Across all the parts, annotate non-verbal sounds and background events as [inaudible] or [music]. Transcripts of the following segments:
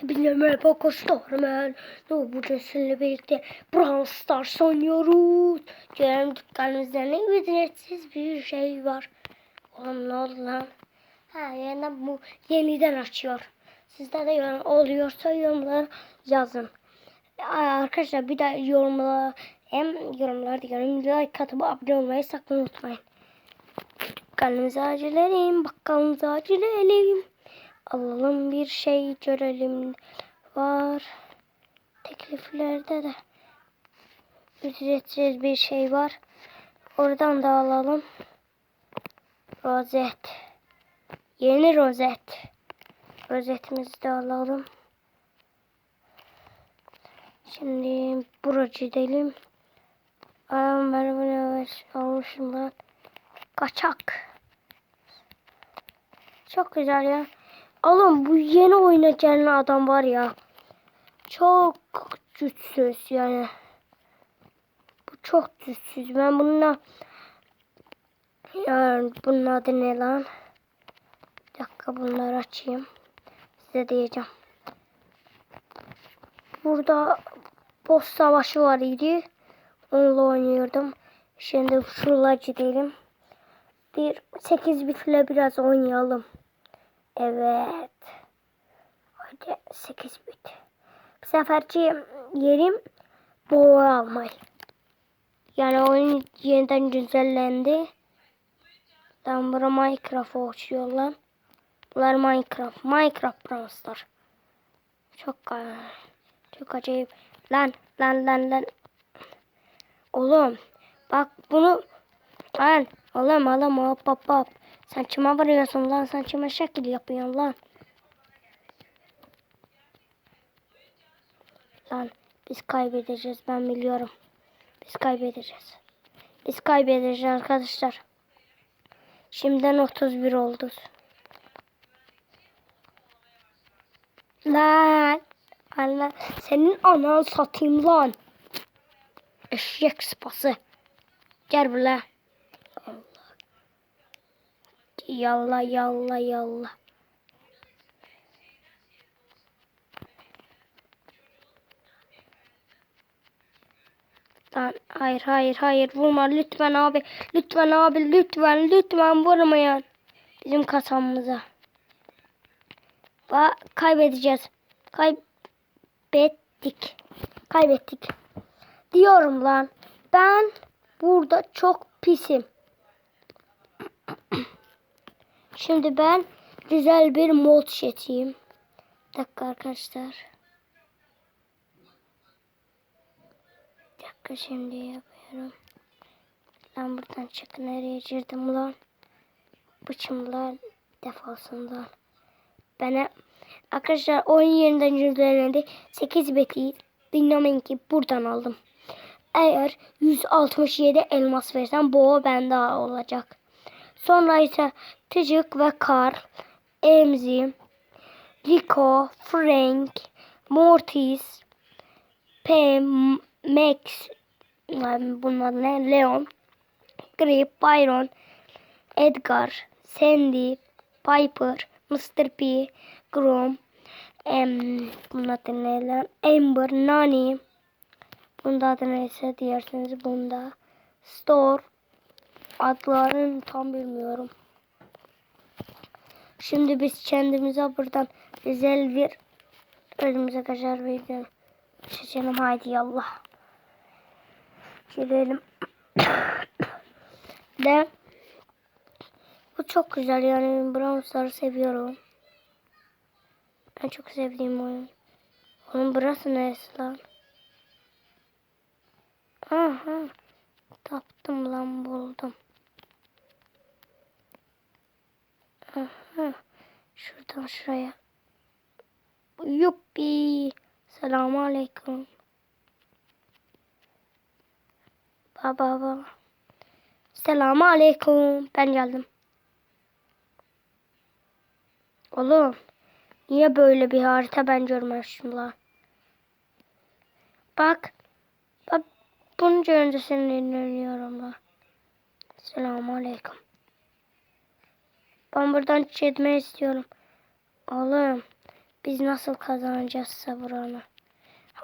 Hepinize merhaba. Ben ne bugün sizinle birlikte Brawl Stars oynuyoruz. Gelen dükkanımızda ne ücretsiz bir şey var. Oğlum lan? Ha yeniden bu yeniden açıyor. Sizde de yorum oluyorsa yorumlara yazın. Arkadaşlar bir de yorumlara hem yorumlar diyorum like atıp abone olmayı sakın unutmayın. Dükkanımıza acelelim, bakkalımıza acelelim. Alalım bir şey görelim. Var. Tekliflerde de ücretsiz bir şey var. Oradan da alalım. Rozet. Yeni rozet. Rozetimizi de alalım. Şimdi buracı gidelim. Ayağım ben bunu almışım lan. Kaçak. Çok güzel ya. Oğlum bu yeni oyuna gelen adam var ya. Çok güçsüz yani. Bu çok güçsüz. Ben bununla yani bunun adı ne lan? Bir dakika bunları açayım. Size diyeceğim. Burada boss savaşı var idi. Onunla oynuyordum. Şimdi şuralar gidelim. Bir 8 bitle biraz oynayalım. Evet. Hadi 8 bit. Bu seferki yerim boğa almayı. Yani oyun yeniden güncellendi. Tam bura Minecraft açıyor lan. Bunlar Minecraft. Minecraft Brawl Stars. Çok çok acayip. Lan lan lan lan. Oğlum bak bunu lan oğlum oğlum hop hop hop. Sen kime vuruyorsun lan? Sen kime şekil yapıyorsun lan? Lan biz kaybedeceğiz ben biliyorum. Biz kaybedeceğiz. Biz kaybedeceğiz arkadaşlar. Şimdiden 31 oldu. Lan. Allah senin anan satayım lan. Eşek sıpası. Gel buraya. Yalla yalla yalla. Lan hayır hayır hayır vurma lütfen abi. Lütfen abi lütfen lütfen vurmayın. Bizim kasamıza. Va kaybedeceğiz. Kaybettik. Kaybettik. Diyorum lan. Ben burada çok pisim. Şimdi ben güzel bir mod seçeyim. Bir dakika arkadaşlar. Bir dakika şimdi yapıyorum. Lan buradan çık nereye girdim lan? Bıçımlar defasında. Bana arkadaşlar oyun yerinden güncellendi. 8 beti dinlemeyin ki buradan aldım. Eğer 167 elmas versem bu bende olacak. Sonra ise Tıcık ve Kar, Emzi, Rico, Frank, Mortis, Pam, Max, bunlar ne? Leon, Grip, Byron, Edgar, Sandy, Piper, Mr. P, Grom, em, bunun adı ne lan? Amber, Nani, bunda adı neyse diyerseniz bunda, Store, adlarını tam bilmiyorum. Şimdi biz kendimize buradan güzel bir önümüze kaçar bir seçelim. Haydi yallah. Girelim. De [coughs] bu çok güzel yani Brawl Stars'ı seviyorum. Ben çok sevdiğim oyun. Onun burası neresi lan? Aha. Taptım lan buldum. Aha. Şuradan şuraya. Yuppi. Selamun aleyküm. Baba baba. Selamun aleyküm. Ben geldim. Oğlum. Niye böyle bir harita ben görmemişim lan? Bak. Bak. Bunca önce seninle oynuyorum lan. Selamun aleyküm. Ben buradan çekmeyi istiyorum. Oğlum. Biz nasıl kazanacağız sabıranı?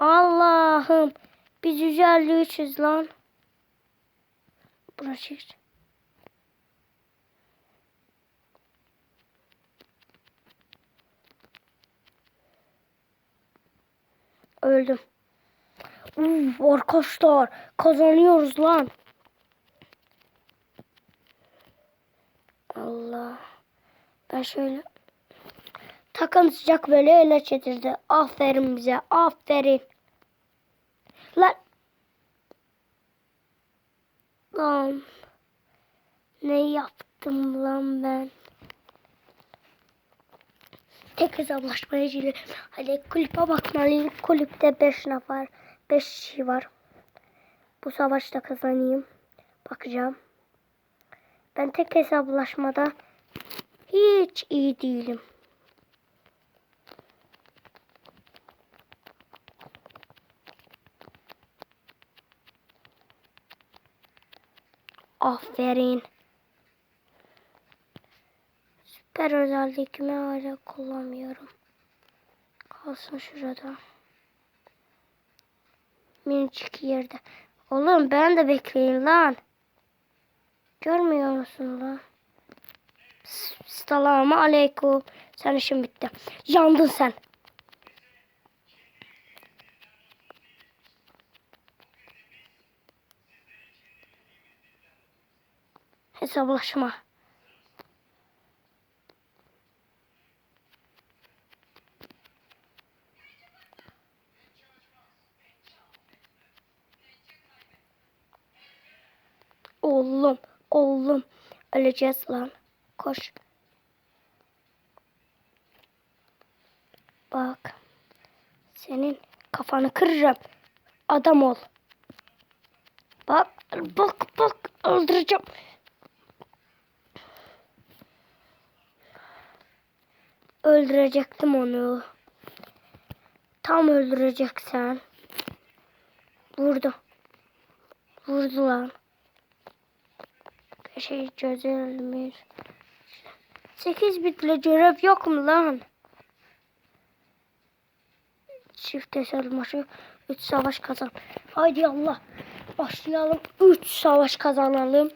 Allah'ım. Biz 153'üz lan. Burası çek. Öldüm. Uf, arkadaşlar kazanıyoruz lan. Allah. Ben şöyle takım sıcak böyle ele çetirdi. Aferin bize. Aferin. Lan. Lan. Ne yaptım lan ben? Tek hesaplaşmaya girelim. Hadi kulüpe bakmalıyım. Kulüpte 5 var. 5 kişi var. Bu savaşta kazanayım. Bakacağım. Ben tek hesaplaşmada hiç iyi değilim. Aferin. Süper özellikimi hala kullanmıyorum. Kalsın şurada. Minicik yerde. Oğlum ben de bekleyin lan. Görmüyor musun lan? Selamu aleyküm. Sen işin bitti. Yandın sen. Hesaplaşma. Oğlum, oğlum. Öleceğiz lan. Koş. Bak. Senin kafanı kıracağım. Adam ol. Bak, bak, bak. Öldüreceğim. Öldürecektim onu. Tam öldüreceksen. Vurdu. Vurdu lan. Şey çözülmüş. 8 bitle görev yok mu lan? Çift hesaplaşma 3 savaş kazan. Haydi Allah. Başlayalım. 3 savaş kazanalım.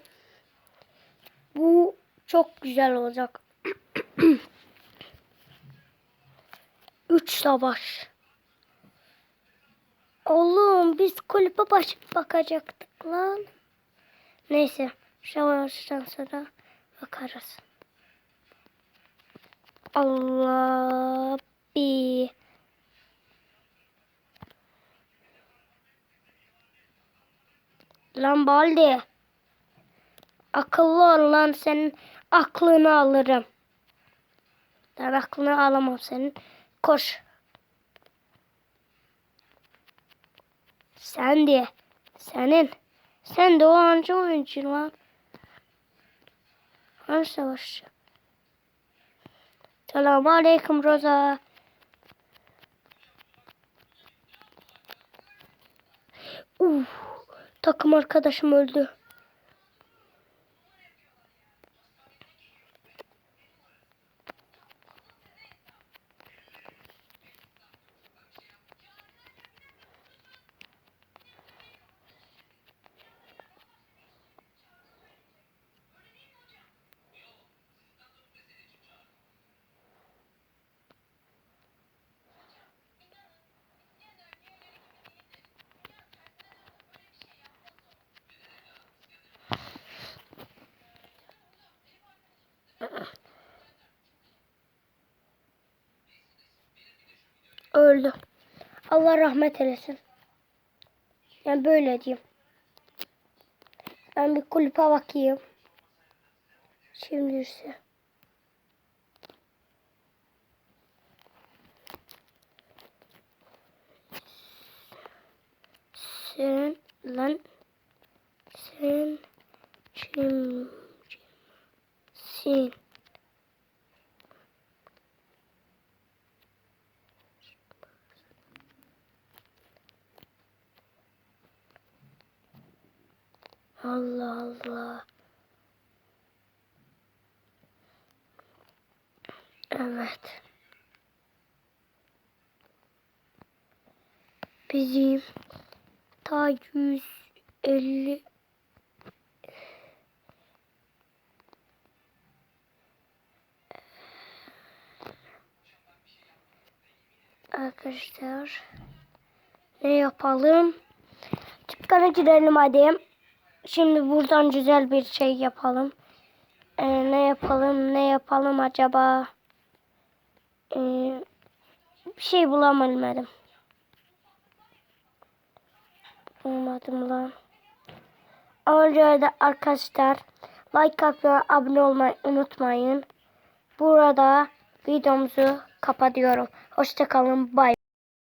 Bu çok güzel olacak. [clears throat] 3 savaş. Oğlum biz kulübe baş bakacaktık lan. Neyse. Savaştan sonra bakarız. Allah bir. Lan Baldi. Akıllı ol lan senin aklını alırım. Ben aklını alamam senin. Koş. Sen diye. Senin. Sen de o anca oyuncu lan. Hangi savaşçı? Selamun Aleyküm Roza. Uf, takım arkadaşım öldü. Öldü. Allah rahmet eylesin. Yani böyle diyeyim. Ben bir kulüpe bakayım. Şimdi ise. Sen lan sen kim sin Allah Allah. Evet. bizim ta 150 Arkadaşlar ne yapalım? Dükkana girelim hadi. Şimdi buradan güzel bir şey yapalım. Ee, ne yapalım? Ne yapalım acaba? Ee, bir şey bulamadım. Olmadım lan. Önce de arkadaşlar like ve abone olmayı unutmayın. Burada videomuzu kapatıyorum. Hoşçakalın. Bye.